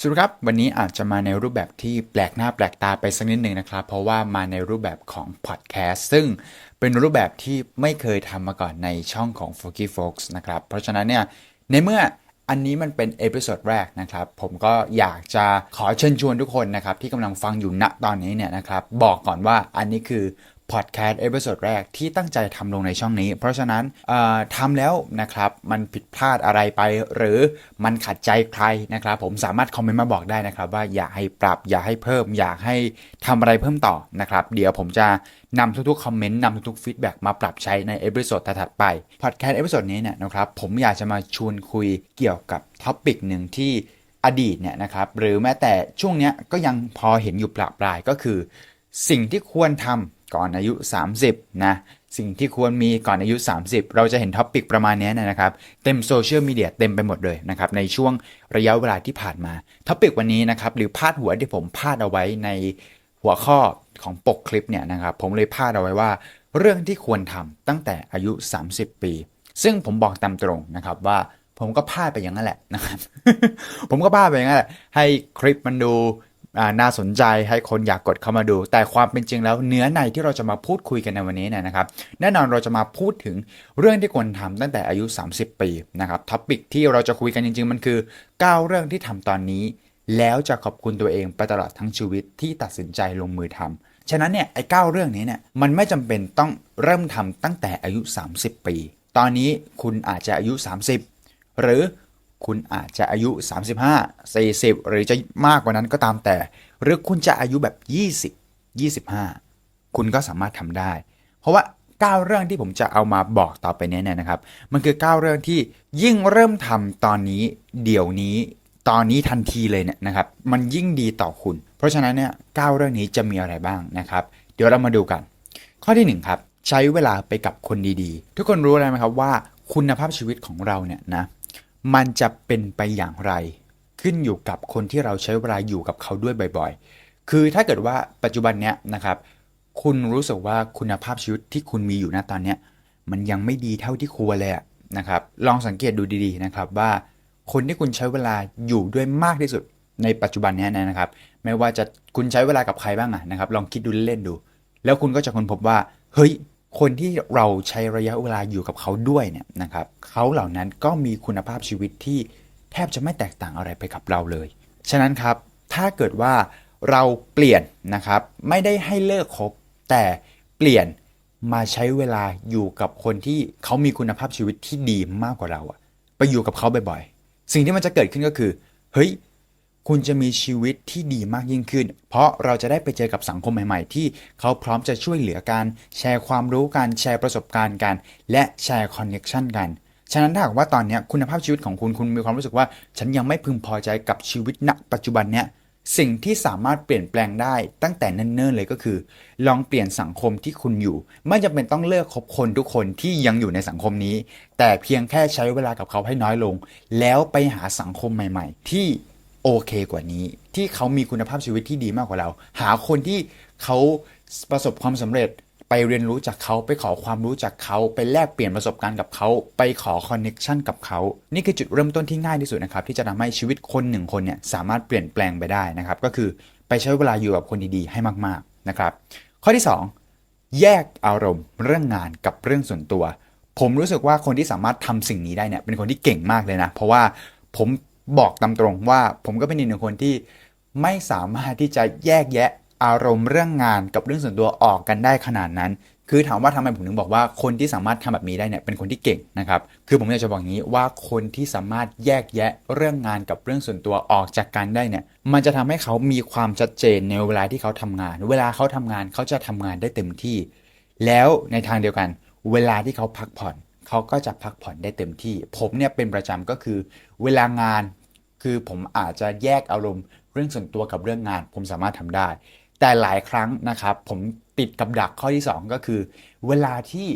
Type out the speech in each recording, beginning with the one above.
สวัสดีครับวันนี้อาจจะมาในรูปแบบที่แปลกหน้าแปลกตาไปสักนิดหนึ่งนะครับ เพราะว่ามาในรูปแบบของพอดแคสต์ซึ่งเป็นรูปแบบที่ไม่เคยทำมาก่อนในช่องของ f o r k y Folks นะครับ เพราะฉะนั้นเนี่ยในเมื่ออันนี้มันเป็นเอพิโซดแรกนะครับ ผมก็อยากจะขอเชิญชวนทุกคนนะครับ ที่กำลังฟังอยู่ณตอนนี้เนี่ยนะครับ บอกก่อนว่าอันนี้คือ พอดแคสต์เอพิโซดแรกที่ตั้งใจทำลงในช่องนี้ เพราะฉะนั้นทำแล้วนะครับ มันผิดพลาดอะไรไป หรือมันขัดใจใครนะครับ ผมสามารถคอมเมนต์มาบอกได้นะครับ ว่าอยากให้ปรับอยากให้เพิ่ม อยากให้ทำอะไรเพิ่มต่อนะครับ เดี๋ยวผมจะนำทุกๆคอมเมนต์นำทุกๆฟีดแบ็กมาปรับใช้ในเอพิโซดถัดไปพอดแคสต์เอพิโซดนี้เนี่ยนะครับผมอยากจะมาชวนคุยเกี่ยวกับท็อปิกหนึ่งที่อดีตเนี่ยนะครับหรือแม้แต่ช่วงเนี้ยก็ยังพอเห็นอยู่ปลาปลายก็คือ สิ่งที่ควรทำ ก่อนอายุ 30 นะ สิ่งที่ควรมีก่อนอายุ 30 เราจะเห็นท็อปิกประมาณนี้นะครับ เต็มโซเชียลมีเดียเต็มไปหมดเลยนะครับ ในช่วงระยะเวลาที่ผ่านมาท็อปิกวันนี้นะครับ หรือพาดหัวที่ผมพาดเอาไว้ในหัวข้อของปกคลิปเนี่ยนะครับ ผมเลยพาดเอาไว้ว่า เรื่องที่ควรทำตั้งแต่อายุ 30 ปี ซึ่งผมบอกตามตรงนะครับว่าผมก็พลาดไปอย่างนั้นแหละนะครับ ผมก็พลาดไปอย่างนั้นแหละ ให้คลิปมันดู น่าสนใจให้คนอยากกดเข้ามาดู แต่ความเป็นจริงแล้วเนื้อในที่เราจะมาพูดคุยกันในวันนี้เนี่ยนะครับ แน่นอนเราจะมาพูดถึงเรื่องที่ควรทำตั้งแต่อายุ 30 ปีนะครับท็อปิกที่เราจะคุยกันจริง ๆ มันคือ 9 เรื่องที่ทำตอนนี้ แล้วจะขอบคุณตัวเองไปตลอดทั้งชีวิตที่ตัดสินใจลงมือทำฉะนั้นเนี่ยไอ้เเรื่องนี้เนี่ยมันไม่จำเป็นต้องเริ่มทำตั้งแต่อายุ 30 ปี ตอนนี้คุณอาจจะอายุ 30 หรือ คุณอาจจะอายุ 35 40 หรือจะมากกว่านั้นก็ตามแต่ หรือคุณจะอายุแบบ 20 25 คุณก็สามารถทำได้ เพราะว่า 9 เรื่องที่ผมจะเอามาบอกต่อไปนี้เนี่ยนะครับ มันคือ 9 เรื่องที่ยิ่งเริ่มทำตอนนี้เดี๋ยวนี้ตอนนี้ทันทีเลยเนี่ยนะครับ มันยิ่งดีต่อคุณ เพราะฉะนั้นเนี่ยเเรื่องนี้จะมีอะไรบ้างนะครับ เดี๋ยวเรามาดูกัน ข้อที่1ครับใช้เวลาไปกับคนดีๆ ทุกคนรู้อะไรไหมครับว่า คุณภาพชีวิตของเราเนี่ยนะ มันจะเป็นไปอย่างไร ขึ้นอยู่กับคนที่เราใช้เวลาอยู่กับเขาด้วยบ่อยๆ คือถ้าเกิดว่าปัจจุบันเนี้ยนะครับ คุณรู้สึกว่าคุณภาพชีวิตที่คุณมีอยู่ณตอนเนี้ยมันยังไม่ดีเท่าที่ควรเลยนะครับ ลองสังเกตดูดีๆนะครับว่า คนที่คุณใช้เวลาอยู่ด้วยมากที่สุดในปัจจุบันนี้นะครับ ไม่ว่าจะคุณใช้เวลากับใครบ้างอะนะครับ ลองคิดดูเล่นๆดู แล้วคุณก็จะค้นพบว่า เฮ้ย คนที่เราใช้ระยะเวลาอยู่กับเขาด้วยเนี่ยนะครับเขาเหล่านั้นก็มีคุณภาพชีวิตที่แทบจะไม่แตกต่างอะไรไปกับเราเลย ฉะนั้นครับถ้าเกิดว่าเราเปลี่ยนนะครับไม่ได้ให้เลิกคบ แต่เปลี่ยนมาใช้เวลาอยู่กับคนที่เขามีคุณภาพชีวิตที่ดีมากกว่าเราอะไปอยู่กับเขาบ่อยๆ สิ่งที่มันจะเกิดขึ้นก็คือ เฮ้ย คุณจะมีชีวิตที่ดีมากยิ่งขึ้น เพราะเราจะได้ไปเจอกับสังคมใหม่ ๆ ที่เขาพร้อมจะช่วยเหลือกัน แชร์ความรู้กัน แชร์ประสบการณ์กัน และแชร์คอนเน็ชันกัน ฉะนั้นถ้าหากว่าตอนนี้คุณภาพชีวิตของคุณ คุณมีความรู้สึกว่า ฉันยังไม่พึงพอใจกับชีวิตณปัจจุบันเนี้ย สิ่งที่สามารถเปลี่ยนแปลงได้ตั้งแต่เนิ่นๆเลยก็คือ ลองเปลี่ยนสังคมที่คุณอยู่ ไม่จำเป็นต้องเลิกคบคนทุกคนที่ยังอยู่ในสังคมนี้ แต่เพียงแค่ใช้เวลากับเขาให้น้อยลง แล้วไปหาสังคมใหม่ ๆ ที่ โอเคกว่านี้ ที่เขามีคุณภาพชีวิตที่ดีมากกว่าเรา หาคนที่เขาประสบความสำเร็จไปเรียนรู้จากเขาไปขอความรู้จากเขาไปแลกเปลี่ยนประสบการณ์กับเขาไปขอคอนเน็ชันกับเขา นี่คือจุดเริ่มต้นที่ง่ายที่สุดนะครับ ที่จะทำให้ชีวิตคนหนึ่งคนเนี่ยสามารถเปลี่ยนแปลงไปได้นะครับ ก็คือไปใช้เวลาอยู่กับคนดีๆให้มากๆนะครับ ข้อที่ 2 แยกอารมณ์เรื่องงานกับเรื่องส่วนตัว ผมรู้สึกว่าคนที่สามารถทำสิ่งนี้ได้เนี่ยเป็นคนที่เก่งมากเลยนะ เพราะว่าผม บอกตามตรงว่าผมก็เป็นอีกหนึ่งคนที่ไม่สามารถที่จะแยกแยะอารมณ์เรื่องงานกับเรื่องส่วนตัวออกกันได้ขนาดนั้น คือถามว่าทำไมผมถึงบอกว่าคนที่สามารถทำแบบนี้ได้เนี่ยเป็นคนที่เก่งนะครับ คือผมอยากจะบอกอย่างนี้ว่าคนที่สามารถแยกแยะเรื่องงานกับเรื่องส่วนตัวออกจากกันได้เนี่ย มันจะทำให้เขามีความชัดเจนในเวลาที่เขาทำงาน เวลาเขาทำงานเขาจะทำงานได้เต็มที่ แล้วในทางเดียวกัน เวลาที่เขาพักผ่อน เขาก็จะพักผ่อนได้เต็มที่ ผมเนี่ยเป็นประจำก็คือ เวลางานคือผมอาจจะแยกอารมณ์เรื่องส่วนตัวกับเรื่องงาน ผมสามารถทำได้ แต่หลายครั้งนะครับ ผมติดกับดักข้อที่ 2 ก็คือ เวลาที่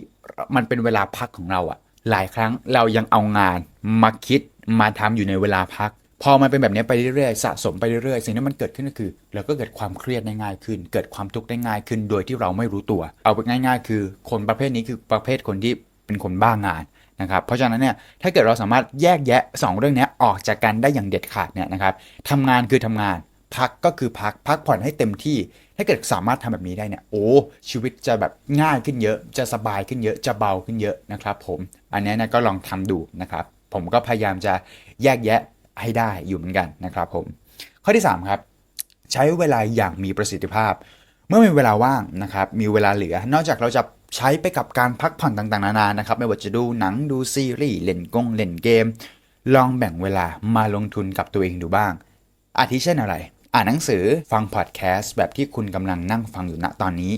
มันเป็นเวลาพักของเราอะหลายครั้งเรายังเอางานมาคิดมาทำอยู่ในเวลาพัก พอมันเป็นแบบนี้ไปเรื่อยๆสะสมไปเรื่อยๆสิ่งที่มันเกิดขึ้นก็คือ เราก็เกิดความเครียดได้ง่ายขึ้น เกิดความทุกข์ได้ง่ายขึ้นโดยที่เราไม่รู้ตัว เอาไปง่าย ๆ คือ คนประเภทนี้คือประเภทคนที่ เป็นคนบ้างานนะครับเพราะฉะนั้นเนี่ยถ้าเกิดเราสามารถแยกแยะ 2 เรื่องนี้ออกจากกันได้อย่างเด็ดขาดเนี่ยนะครับทำงานคือทำงานพักก็คือพักพักผ่อนให้เต็มที่ ถ้าเกิดสามารถทำแบบนี้ได้เนี่ยโอ้ชีวิตจะแบบง่ายขึ้นเยอะ จะสบายขึ้นเยอะจะเบาขึ้นเยอะนะครับผมอันนี้นะก็ลองทำดูนะครับผมก็พยายามจะแยกแยะให้ได้อยู่เหมือนกันนะครับผมข้อที่3ครับใช้เวลาอย่างมีประสิทธิภาพ เมื่อมีเวลาว่างนะครับมีเวลาเหลือ นอกจากเราจะใช้ไปกับการพักผ่อนต่างๆนานานะครับไม่ว่าจะดูหนังดูซีรีส์เล่นกงเล่นเกม ลองแบ่งเวลามาลงทุนกับตัวเองดูบ้าง อาทิเช่นอะไร อ่านหนังสือฟังพอดแคสต์แบบที่คุณกำลังนั่งฟังอยู่ณตอนนี้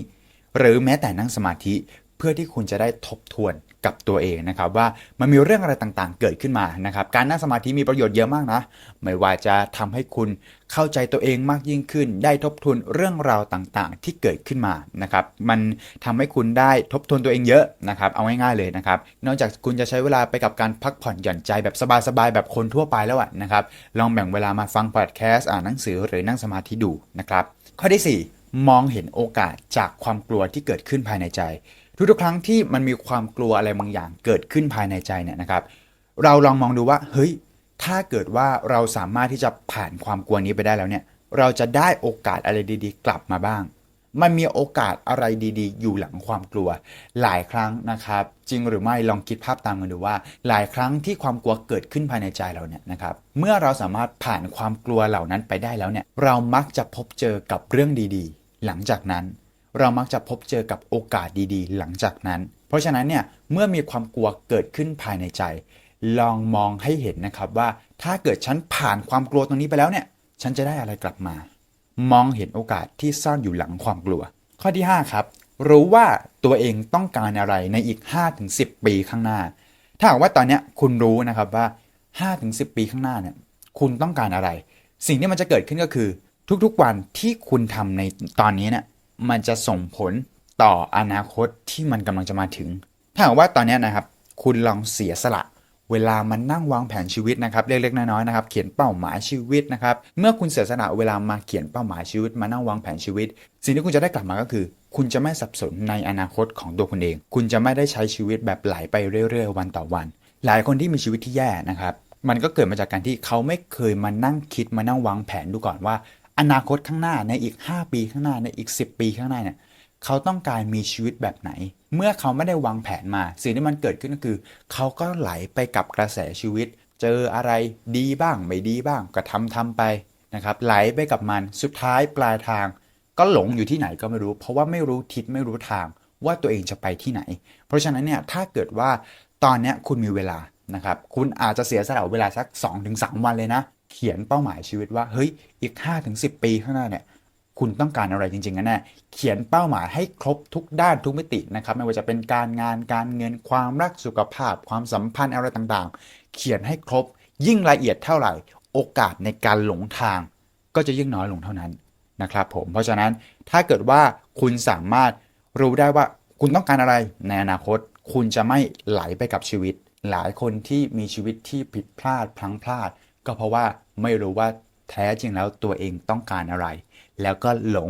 หรือแม้แต่นั่งสมาธิเพื่อที่คุณจะได้ทบทวน กับตัวเองนะครับว่ามันมีเรื่องอะไรต่างๆ เกิดขึ้นมานะครับการนั่งสมาธิมีประโยชน์เยอะมากนะไม่ว่าจะทำให้คุณเข้าใจตัวเองมากยิ่งขึ้น ได้ทบทวนเรื่องราวต่างๆ ที่เกิดขึ้นมานะครับมันทำให้คุณได้ทบทวนตัวเองเยอะนะครับเอาง่ายๆเลยนะครับนอกจากคุณจะใช้เวลาไปกับการพักผ่อนหย่อนใจแบบสบายๆแบบคนทั่วไปแล้วอะนะครับลองแบ่งเวลามาฟังพอดแคสต์อ่านหนังสือหรือนั่งสมาธิดูนะครับข้อที่ 4 มองเห็นโอกาสจากความกลัวที่เกิดขึ้นภายในใจ ทุกๆครั้งที่มันมีความกลัวอะไรบางอย่างเกิดขึ้นภายในใจเนี่ยนะครับ เราลองมองดูว่าเฮ้ยถ้าเกิดว่าเราสามารถที่จะผ่านความกลัวนี้ไปได้แล้วเนี่ย เราจะได้โอกาสอะไรดีๆ กลับมาบ้าง มันมีโอกาสอะไรดีๆ อยู่หลังความกลัว หลายครั้งนะครับ จริงหรือไม่ลองคิดภาพตามกันดูว่า หลายครั้งที่ความกลัวเกิดขึ้นภายในใจเราเนี่ยนะครับ เมื่อเราสามารถผ่านความกลัวเหล่านั้นไปได้แล้วเนี่ย เรามักจะพบเจอกับเรื่องดีๆ หลังจากนั้น เรามักจะพบเจอกับโอกาสดีๆ หลังจากนั้น เพราะฉะนั้นเนี่ยเมื่อมีความกลัวเกิดขึ้นภายในใจ ลองมองให้เห็นนะครับว่าถ้าเกิดฉันผ่านความกลัวตรงนี้ไปแล้วเนี่ย ฉันจะได้อะไรกลับมา มองเห็นโอกาสที่ซ่อนอยู่หลังความกลัว ข้อที่ 5 ครับ รู้ว่าตัวเองต้องการอะไรในอีก 5-10 ปีข้างหน้า ถ้าหากว่าตอนนี้คุณรู้นะครับว่า 5-10 ปีข้างหน้าเนี่ยคุณต้องการอะไร สิ่งที่มันจะเกิดขึ้นก็คือ ทุกๆวันที่คุณทำในตอนนี้เนี่ย มันจะส่งผลต่ออนาคตที่มันกำลังจะมาถึง ถ้าหากว่าตอนนี้นะครับ คุณลองเสียสละเวลามันนั่งวางแผนชีวิตนะครับเล็กๆน้อยๆนะครับเขียนเป้าหมายชีวิตนะครับเมื่อคุณเสียสละเวลามาเขียนเป้าหมายชีวิตมานั่งวางแผนชีวิต สิ่งที่คุณจะได้กลับมาก็คือ คุณจะไม่สับสนในอนาคตของตัวคุณเอง คุณจะไม่ได้ใช้ชีวิตแบบไหลไปเรื่อยๆ วันต่อวัน หลายคนที่มีชีวิตที่แย่นะครับมันก็เกิดมาจากการที่เขาไม่เคยมานั่งคิดมานั่งวางแผนดูก่อนว่า อนาคตข้างหน้าในอีก 5 ปีข้างหน้าในอีก 10 ปีข้างหน้าเนี่ยเขาต้องการมีชีวิตแบบไหน เมื่อเขาไม่ได้วางแผนมา สิ่งที่มันเกิดขึ้นก็คือ เขาก็ไหลไปกับกระแสชีวิต เจออะไรดีบ้างไม่ดีบ้างก็ทำทำไปนะครับไหลไปกับมันสุดท้ายปลายทาง ก็หลงอยู่ที่ไหนก็ไม่รู้ เพราะว่าไม่รู้ทิศไม่รู้ทางว่าตัวเองจะไปที่ไหน เพราะฉะนั้นเนี่ยถ้าเกิดว่าตอนนี้คุณมีเวลานะครับคุณอาจจะเสียสละเวลาสัก 2-3 วันเลยนะ เขียนเป้าหมายชีวิตว่าเฮ้ยอีก 5-10 ปีข้างหน้าเนี่ยคุณต้องการอะไรจริงๆกันแน่เขียนเป้าหมายให้ครบทุกด้านทุกมิตินะครับไม่ว่าจะเป็นการงานการเงินความรักสุขภาพ ความสัมพันธ์อะไรต่างๆ เขียนให้ครบ ยิ่งละเอียดเท่าไหร่ โอกาสในการหลงทาง ก็จะยิ่งน้อยลงเท่านั้นนะครับผมเพราะฉะนั้นถ้าเกิดว่าคุณสามารถรู้ได้ว่าคุณต้องการอะไรในอนาคต คุณจะไม่ไหลไปกับชีวิต หลายคนที่มีชีวิตที่ผิดพลาดพลั้งพลาด ก็เพราะว่าไม่รู้ว่าแท้จริงแล้วตัวเองต้องการอะไร แล้วก็หลง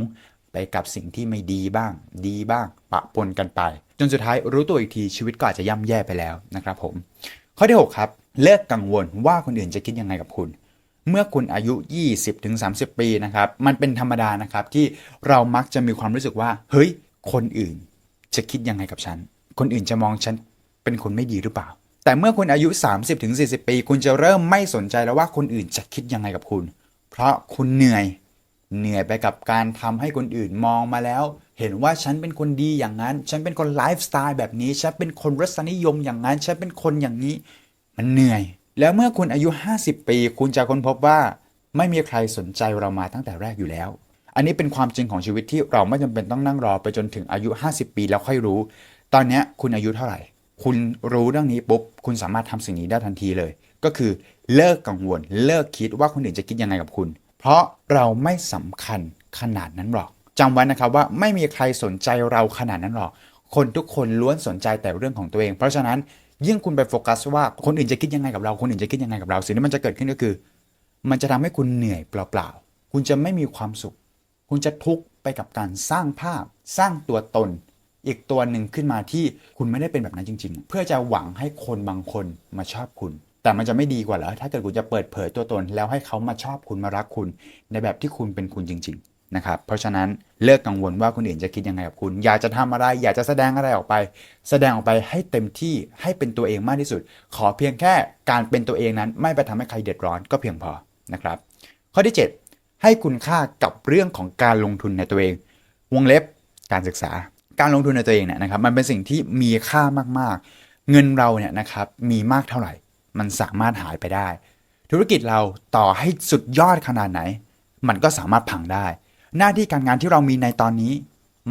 ไปกับสิ่งที่ไม่ดีบ้าง ดีบ้าง ปะปนกันไป จนสุดท้ายรู้ตัวอีกทีชีวิตก็อาจจะย่ำแย่ไปแล้วนะครับผม ข้อที่ 6 ครับเลิกกังวลว่าคนอื่นจะคิดยังไงกับคุณ เมื่อคุณอายุ 20-30 ปีนะครับมันเป็นธรรมดานะครับที่เรามักจะมีความรู้สึกว่า เฮ้ย คนอื่นจะคิดยังไงกับฉัน คนอื่นจะมองฉันเป็นคนไม่ดีหรือเปล่า แต่เมื่อคุณอายุ 30-40 ปี คุณจะเริ่มไม่สนใจแล้วว่าคนอื่นจะคิดยังไงกับคุณ เพราะคุณเหนื่อย เหนื่อยไปกับการทำให้คนอื่นมองมาแล้ว เห็นว่าฉันเป็นคนดีอย่างนั้น ฉันเป็นคนไลฟ์สไตล์แบบนี้ ฉันเป็นคนรสนิยมอย่างนั้น ฉันเป็นคนอย่างนี้ มันเหนื่อย แล้วเมื่อคุณอายุ 50 ปี คุณจะค้นพบว่าไม่มีใครสนใจเรามาตั้งแต่แรกอยู่แล้ว อันนี้เป็นความจริงของชีวิตที่เราไม่จำเป็นต้องนั่งรอไปจนถึงอายุ 50 ปีแล้วค่อยรู้ ตอนนี้คุณอายุเท่าไหร่ คุณรู้เรื่องนี้ปุ๊บคุณสามารถทำสิ่งนี้ได้ทันทีเลย ก็คือเลิกกังวล เลิกคิดว่าคนอื่นจะคิดยังไงกับคุณ เพราะเราไม่สำคัญขนาดนั้นหรอกจำไว้นะครับว่าไม่มีใครสนใจเราขนาดนั้นหรอก คนทุกคนล้วนสนใจแต่เรื่องของตัวเอง เพราะฉะนั้นยิ่งคุณไปโฟกัสว่าคนอื่นจะคิดยังไงกับเรา คนอื่นจะคิดยังไงกับเรา สิ่งที่มันจะเกิดขึ้นก็คือ มันจะทำให้คุณเหนื่อยเปล่าๆ คุณจะไม่มีความสุข คุณจะทุกข์ไปกับการสร้างภาพ สร้างตัวตน อีกตัวหนึ่งขึ้นมาที่คุณไม่ได้เป็นแบบนั้นจริง ๆ เพื่อจะหวังให้คนบางคนมาชอบคุณ แต่มันจะไม่ดีกว่าเหรอถ้าเกิดคุณจะเปิดเผยตัวตน แล้วให้เขามาชอบคุณมารักคุณ ในแบบที่คุณเป็นคุณจริง ๆ นะครับ เพราะฉะนั้นเลิกกังวลว่าคนอื่นจะคิดยังไงกับคุณ อยากจะทำอะไร อยากจะแสดงอะไรออกไป แสดงออกไปให้เต็มที่ให้เป็นตัวเองมากที่สุด ขอเพียงแค่การเป็นตัวเองนั้น ไม่ไปทำให้ใครเดือดร้อนก็เพียงพอนะครับ ข้อที่ 7 ให้คุณค่ากับเรื่องของการลงทุนในตัวเอง วงเล็บการศึกษา การลงทุนในตัวเองเนี่ยนะครับมันเป็นสิ่งที่มีค่ามากๆ เงินเราเนี่ยนะครับมีมากเท่าไหร่ มันสามารถหายไปได้ ธุรกิจเราต่อให้สุดยอดขนาดไหน มันก็สามารถพังได้ หน้าที่การงานที่เรามีในตอนนี้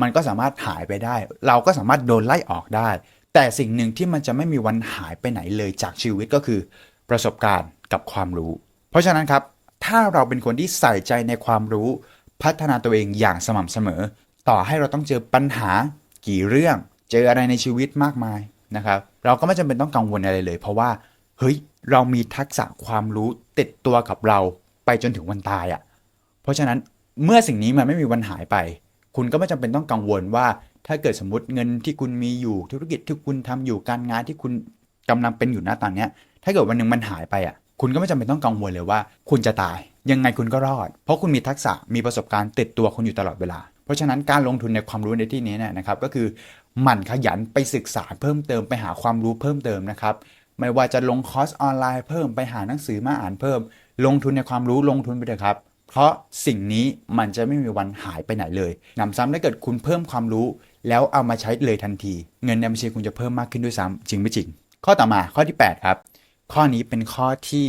มันก็สามารถหายไปได้ เราก็สามารถโดนไล่ออกได้ แต่สิ่งหนึ่งที่มันจะไม่มีวันหายไปไหนเลยจากชีวิตก็คือ ประสบการณ์กับความรู้ เพราะฉะนั้นครับถ้าเราเป็นคนที่ใส่ใจในความรู้พัฒนาตัวเองอย่างสม่ำเสมอ ต่อให้เราต้องเจอปัญหากี่เรื่อง เจออะไรในชีวิตมากมายนะครับ เราก็ไม่จำเป็นต้องกังวลอะไรเลย เพราะว่าเฮ้ยเรามีทักษะความรู้ติดตัวกับเราไปจนถึงวันตายอะ่ะ เพราะฉะนั้นเมื่อสิ่งนี้มันไม่มีวันหายไป คุณก็ไม่จำเป็นต้องกังวลว่า ถ้าเกิดสมมติเงินที่คุณมีอยู่ธุรกิจที่คุณทำอยู่การงานที่คุณกำลังเป็นอยู่ณตอนเนี้ย ถ้าเกิดวันหนึ่งมันหายไปอะ คุณก็ไม่จำเป็นต้องกังวลเลยว่า คุณจะตาย ยังไงคุณก็รอด เพราะคุณมีทักษะมีประสบการณ์ติดตัวคุณอยู่ตลอดเวลา เพราะฉะนั้นการลงทุนในความรู้ในที่นี้เนี่ยนะครับก็คือหมั่นขยันไปศึกษาเพิ่มเติมไปหาความรู้เพิ่มเติมนะครับไม่ว่าจะลงคอร์สออนไลน์เพิ่มไปหาหนังสือมาอ่านเพิ่ม ลงทุนในความรู้ลงทุนไปเถอะครับ เพราะสิ่งนี้มันจะไม่มีวันหายไปไหนเลยหนำซ้ำถ้าเกิดคุณเพิ่มความรู้ แล้วเอามาใช้เลยทันที เงินในบัญชีคุณจะเพิ่มมากขึ้นด้วยซ้ำจริงไม่จริง ข้อต่อมาข้อที่ 8 ครับ ข้อนี้เป็นข้อที่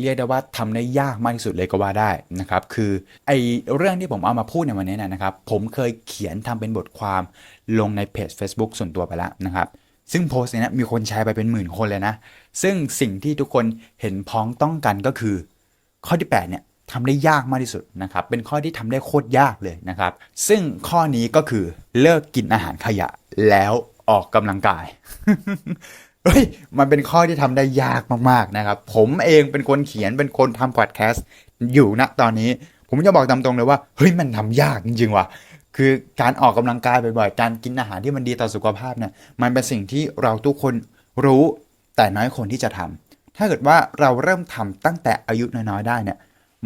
เรียกได้ว่าทำได้ยากมากที่สุดเลยก็ว่าได้นะครับคือไอเรื่องที่ผมเอามาพูดในวันนี้นะครับผมเคยเขียนทำเป็นบทความลงในเพจ Facebook ส่วนตัวไปแล้วนะครับซึ่งโพสต์นี้มีคนแชร์ไปเป็นหมื่นคนเลยนะ ซึ่งสิ่งที่ทุกคนเห็นพ้องต้องกันก็คือ ข้อที่ 8 เนี่ยทำได้ยากมากที่สุดนะครับ เป็นข้อที่ทำได้โคตรยากเลยนะครับ ซึ่งข้อนี้ก็คือเลิกกินอาหารขยะแล้วออกกำลังกาย เฮ้ยมันเป็นข้อที่ทำได้ยากมากๆนะครับ ผมเองเป็นคนเขียนเป็นคนทำพอดแคสต์อยู่ณตอนนี้ ผมจะบอกตามตรงเลยว่าเฮ้ยมันทำยากจริงๆว่ะคือการออกกำลังกายบ่อยๆ การกินอาหารที่มันดีต่อสุขภาพเนี่ยมันเป็นสิ่งที่เราทุกคนรู้แต่น้อยคนที่จะทำถ้าเกิดว่าเราเริ่มทำตั้งแต่อายุน้อยๆได้เนี่ย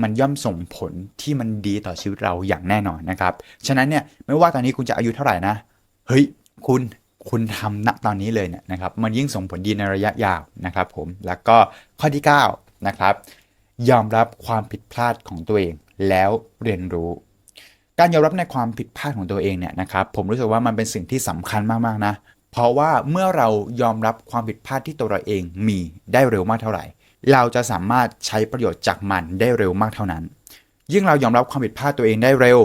มันย่อมส่งผลที่มันดีต่อชีวิตเราอย่างแน่นอนนะครับ ฉะนั้นเนี่ยไม่ว่าตอนนี้คุณจะอายุเท่าไหร่นะ เฮ้ย คุณ คุณทำณตอนนี้เลยเนี่ยนะครับ มันยิ่งส่งผลดีในระยะยาวนะครับผม แล้วก็ข้อที่ 9 นะครับ ยอมรับความผิดพลาดของตัวเองแล้วเรียนรู้ การยอมรับในความผิดพลาดของตัวเองเนี่ยนะครับ ผมรู้สึกว่ามันเป็นสิ่งที่สำคัญมากๆนะ เพราะว่าเมื่อเรายอมรับความผิดพลาดที่ตัวเราเองมีได้เร็วมากเท่าไหร่ เราจะสามารถใช้ประโยชน์จากมันได้เร็วมากเท่านั้น ยิ่งเรายอมรับความผิดพลาดตัวเองได้เร็ว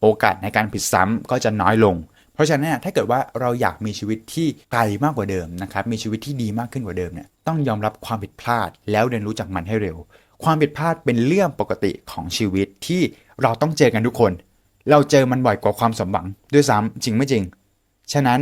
โอกาสในการผิดซ้ำก็จะน้อยลง เพราะฉะนั้นถ้าเกิดว่าเราอยากมีชีวิตที่ไกลมากกว่าเดิมนะครับมีชีวิตที่ดีมากขึ้นกว่าเดิมเนี่ยต้องยอมรับความผิดพลาด แล้วเรียนรู้จากมันให้เร็ว ความผิดพลาดเป็นเรื่องปกติของชีวิตที่เราต้องเจอกันทุกคน เราเจอมันบ่อยกว่าความสมหวังด้วยซ้ำจริงไม่จริง ฉะนั้น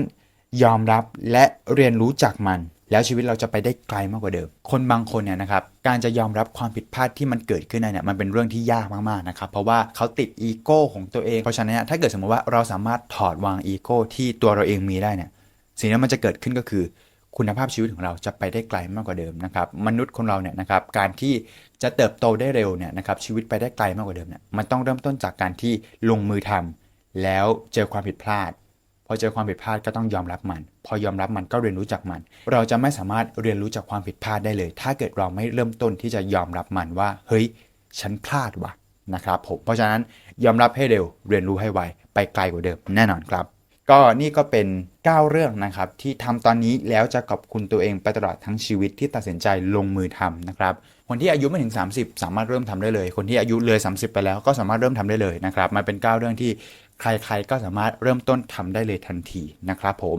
ยอมรับและเรียนรู้จากมัน แล้วชีวิตเราจะไปได้ไกลมากกว่าเดิม คนบางคนเนี่ยนะครับการจะยอมรับความผิดพลาดที่มันเกิดขึ้นได้เนี่ยมันเป็นเรื่องที่ยากมากๆนะครับเพราะว่าเขาติดอีโก้ของตัวเองเพราะฉะนั้นเนี่ยถ้าเกิดสมมติว่าเราสามารถถอดวางอีโก้ที่ตัวเราเองมีได้เนี่ยสิ่งที่มันจะเกิดขึ้นก็คือคุณภาพชีวิตของเราจะไปได้ไกลมากกว่าเดิมนะครับมนุษย์คนเราเนี่ยนะครับการที่จะเติบโตได้เร็วเนี่ยนะครับชีวิตไปได้ไกลมากกว่าเดิมเนี่ยมันต้องเริ่มต้นจากการที่ลงมือทำแล้วเจอความผิดพลาด พอเจอความผิดพลาดก็ต้องยอมรับมัน พอยอมรับมันก็เรียนรู้จากมัน เราจะไม่สามารถเรียนรู้จากความผิดพลาดได้เลย ถ้าเกิดเราไม่เริ่มต้นที่จะยอมรับมันว่า เฮ้ย ฉันพลาดว่ะนะครับผม เพราะฉะนั้นยอมรับให้เร็ว เรียนรู้ให้ไว ไปไกลกว่าเดิมแน่นอนครับ ก็นี่ก็เป็น 9 เรื่องนะครับ ที่ทำตอนนี้แล้วจะขอบคุณตัวเองไปตลอดทั้งชีวิตที่ตัดสินใจลงมือทำนะครับคนที่อายุไม่ถึง 30 สามารถเริ่มทำได้เลย คนที่อายุเลย 30 ไปแล้วก็สามารถเริ่มทำได้เลยนะครับ มันเป็น 9 เรื่องที่ ใครๆก็สามารถเริ่มต้นทำได้เลยทันทีนะครับผม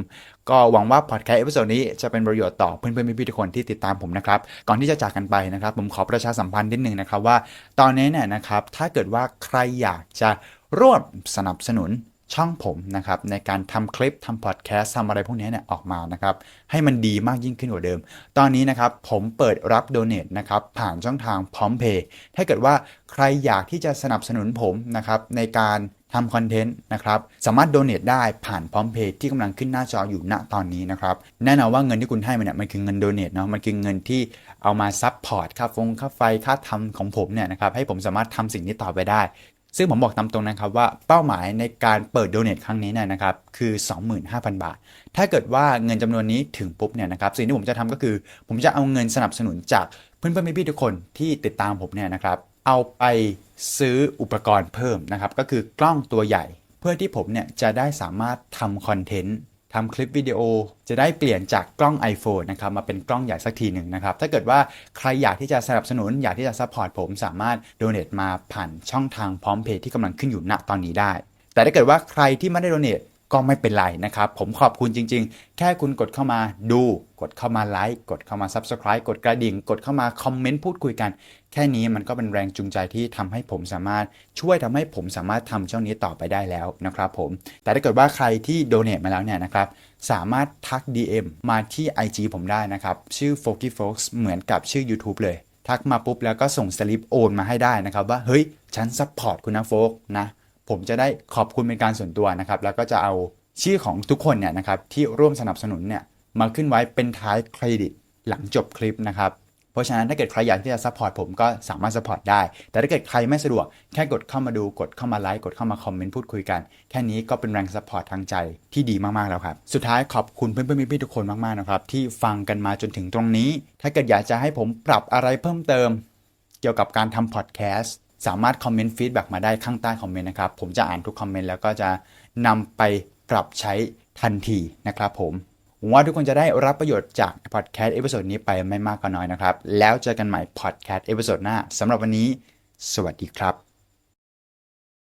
ก็หวังว่าพอดแคสต์เอพิโซดนี้จะเป็นประโยชน์ต่อเพื่อนๆพี่ๆทุกคนที่ติดตามผมนะครับ ก่อนที่จะจากกันไปนะครับ ผมขอประชาสัมพันธ์นิดนึงนะครับว่า ตอนนี้เนี่ยนะครับถ้าเกิดว่าใครอยากจะร่วมสนับสนุน ช่องผมนะครับในการทำคลิปทำพอดแคสต์ทำอะไรพวกนี้เนี่ยออกมานะครับให้มันดีมากยิ่งขึ้นกว่าเดิม ตอนนี้นะครับผมเปิดรับโดเน a นะครับผ่านช่องทางพร้อมเพย์ถ้าเกิดว่าใครอยากที่จะสนับสนุนผมนะครับในการทำคอนเทนต์นะครับสามารถโดเน a ได้ผ่านพร้อมเพย์ที่กำลังขึ้นหน้าจออยู่ณตอนนี้นะครับแน่นอนว่าเงินที่คุณให้มันเนี่ยมันคือเงินโดเน a เนาะมันคือเงินที่เอามาซับพอร์ตค่าฟงค่าไฟค่าทำของผมเนี่ยนะครับให้ผมสามารถทำสิ่งนี้ต่อไปได้ ซึ่งผมบอกตามตรงนะครับว่าเป้าหมายในการเปิดโดเน a ครั้งนี้เนี่ยนะครับคือ 25,000 บาท ถ้าเกิดว่าเงินจำนวนนี้ถึงปุ๊บเนี่ยนะครับสิ่งที่ผมจะทำก็คือ ผมจะเอาเงินสนับสนุนจากเพื่อนๆพี่ๆทุกคนที่ติดตามผมเนี่ยนะครับเอาไปซื้ออุปกรณ์เพิ่มนะครับก็คือกล้องตัวใหญ่ เพื่อที่ผมเนี่ยจะได้สามารถทำคอนเทนต์ ทำคลิปวิดีโอจะได้เปลี่ยนจากกล้อง iPhone นะครับมาเป็นกล้องใหญ่สักทีหนึ่งนะครับ ถ้าเกิดว่าใครอยากที่จะสนับสนุน อยากที่จะซัพพอร์ตผมสามารถโดเน a มาผ่านช่องทางพร้อมเพย์ที่กำลังขึ้นอยู่ณตอนนี้ได้ แต่ถ้าเกิดว่าใครที่ไม่ได้โดเน a ก็ไม่เป็นไรนะครับ ผมขอบคุณจริง ๆ แค่คุณกดเข้ามาดู กดเข้ามาไลค์ กดเข้ามา Subscribe กดกระดิ่ง กดเข้ามาคอมเมนต์พูดคุยกัน แค่นี้มันก็เป็นแรงจูงใจที่ทำให้ผมสามารถช่วยทำให้ผมสามารถทำช่องนี้ต่อไปได้แล้วนะครับผม แต่ถ้าเกิดว่าใครที่โดเน a มาแล้วเนี่ยนะครับสามารถทัก DM มาที่ IG ผมได้นะครับ ชื่อ f o k y f o x เหมือนกับชื่อ YouTube เลย ทักมาปุ๊บแล้วก็ส่งสลิปโอนมาให้ได้นะครับว่าเฮ้ย ฉันซัพพอร์ตคุณนะโฟกนะผมจะได้ขอบคุณเป็นการส่วนตัวนะครับแล้วก็จะเอาชื่อของทุกคนเนี่ยนะครับที่ร่วมสนับสนุนเนี่ยมาขึ้นไว้เป็นท้ายเครดิตหลังจบคลิปนะครับ เพราะฉะนั้นถ้าเกิดใครอยากที่จะซัพพอร์ตผมก็สามารถซัพพอร์ตได้ แต่ถ้าเกิดใครไม่สะดวกแค่กดเข้ามาดูกดเข้ามาไลค์กดเข้ามาคอมเมนต์พูดคุยกัน แค่นี้ก็เป็นแรงซัพพอร์ตทางใจที่ดีมากๆแล้วครับ สุดท้ายขอบคุณเพื่อนๆพี่ๆทุกคนมากๆนะครับที่ฟังกันมาจนถึงตรงนี้ ถ้าเกิดอยากจะให้ผมปรับอะไรเพิ่มเติม เกี่ยวกับการทำพอดแคสต์สามารถคอมเมนต์ฟีดแบ็กมาได้ข้างใต้คอมเมนต์นะครับผมจะอ่านทุกคอมเมนต์แล้วก็จะนำไปปรับใช้ทันทีนะครับผม หวังว่าทุกคนจะได้รับประโยชน์จากพอดแคสต์เอพิโซดนี้ไปไม่มากก็น้อยนะครับ แล้วเจอกันใหม่พอดแคสต์เอพิโซดหน้าสำหรับวันนี้ สวัสดีครับ